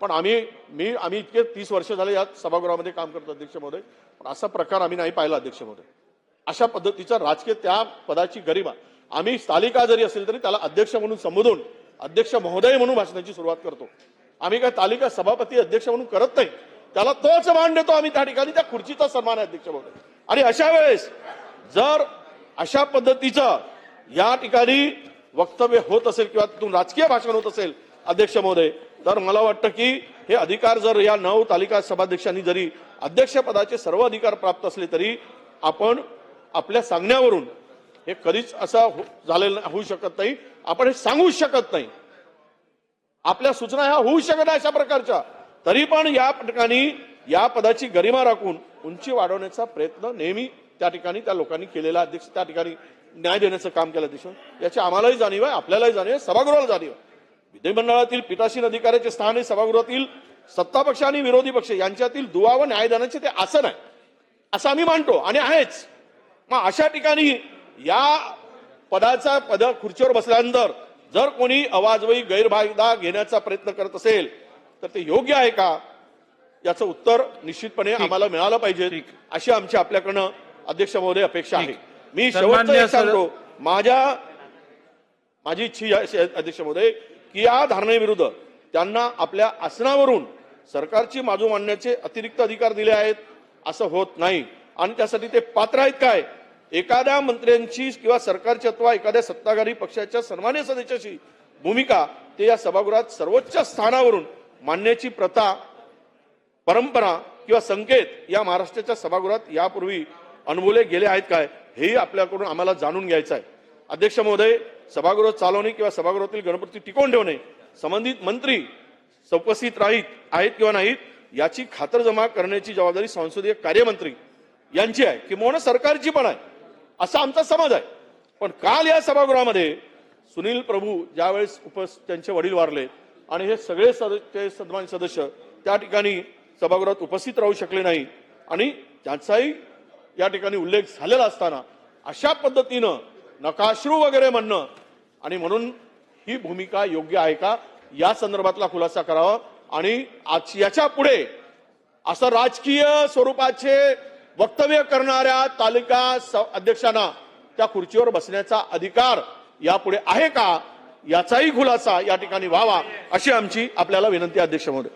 पण आम्ही मी आम्ही इतके तीस वर्ष झाले या सभागृहामध्ये काम करतो अध्यक्ष महोदय. पण असा प्रकार आम्ही नाही पाहिला अध्यक्ष महोदय. अशा पद्धतीचा राजकीय त्या पदाची गरिमा. आम्ही तालिका जरी असेल तरी त्याला अध्यक्ष म्हणून संबोधून अध्यक्ष महोदय म्हणून भाषणाची सुरुवात करतो. आम्ही काय तालिका सभापती अध्यक्ष म्हणून करत नाही. त्याला तोच मान देतो आम्ही त्या ठिकाणी त्या खुर्चीचा सन्मान आहे अध्यक्ष महोदय. आणि अशा वेळेस जर अशा पद्धतीचं या ठिकाणी वक्तव्य होत असेल किंवा तिथून राजकीय भाषण होत असेल अध्यक्ष महोदय तर मला वाटतं की हे अधिकार जर या नऊ तालिका सभाध्यक्षांनी जरी अध्यक्षपदाचे सर्व अधिकार प्राप्त असले तरी आपण आपल्या सांगण्यावरून हे कधीच असं हो-, झालेलं होऊ शकत नाही. आपण हे सांगूच शकत नाही. आपल्या सूचना ह्या होऊ शकत नाही अशा प्रकारच्या. तरी पण या ठिकाणी या पदाची गरिमा राखून उंची वाढवण्याचा प्रयत्न नेहमी त्या ठिकाणी त्या लोकांनी केलेला. अध्यक्ष त्या ठिकाणी न्याय देण्याचं काम केलं अध्यक्ष. याची आम्हालाही जाणीव आहे आपल्यालाही जाणीव आहे सभागृहाला जाणीव आहे. विधिमंडळातील पीठासीन अधिकाऱ्याचे स्थान हे सभागृहातील सत्ता पक्ष आणि विरोधी पक्ष यांच्यातील दुवा व न्यायदानाचे ते आसन आहे. असं आम्ही मानतो आणि आहेच. मग अशा ठिकाणी या पदाचा पद खुर्चीवर बसल्यानंतर जर कोणी अवाजवी गैरफायदा घेण्याचा प्रयत्न करत असेल तर ते योग्य आहे का? याचं उत्तर निश्चितपणे आम्हाला मिळालं पाहिजे अशी आमची आपल्याकडनं अध्यक्ष महोदय अपेक्षा आहे. मी शेवटचं सांगतो. माझ्या माझी इच्छा अध्यक्ष महोदय की या धारणेविरुद्ध त्यांना आपल्या आसनावरून सरकारची बाजू मांडण्याचे अतिरिक्त अधिकार दिले आहेत असं होत नाही. आणि त्यासाठी ते पात्र आहेत काय? एखाद्या मंत्र्यांची किंवा सरकारची अथवा एखाद्या सत्ताधारी पक्षाच्या सन्मान्य सदस्याची भूमिका ते या सभागृहात सर्वोच्च स्थानावरून मांडण्याची प्रथा परंपरा किंवा संकेत या महाराष्ट्राच्या सभागृहात यापूर्वी अनुभवले गेले आहेत काय? हेही आपल्याकडून आम्हाला जाणून घ्यायचं आहे. अध्यक्ष महोदय सभागृह चालवणे किंवा सभागृहातील गणपती टिकवून ठेवणे संबंधित मंत्री उपस्थित राहीत आहेत किंवा नाहीत याची खातरजमा करण्याची जबाबदारी संसदीय कार्यमंत्री यांची आहे किंवा सरकारची पण आहे असा आमचा समज आहे. पण काल या सभागृहामध्ये सुनील प्रभू ज्यावेळेस उपस त्यांचे वडील वारले आणि हे सगळे सदस्य सन्मान सदस्य त्या ठिकाणी सभागृहात उपस्थित राहू शकले नाही आणि त्यांचाही या ठिकाणी उल्लेख झालेला असताना अशा पद्धतीनं नकाश्रू वगैरे म्हणणं आणि म्हणून ही भूमिका योग्य आहे का? या संदर्भातला खुलासा करावा. आणि आज याच्यापुढे असं राजकीय स्वरूपाचे वक्तव्य करणाऱ्या तालिका अध्यक्षांना त्या खुर्चीवर बसण्याचा अधिकार यापुढे आहे का? याचाही खुलासा या ठिकाणी व्हावा अशी आमची आपल्याला विनंती अध्यक्ष महोदय.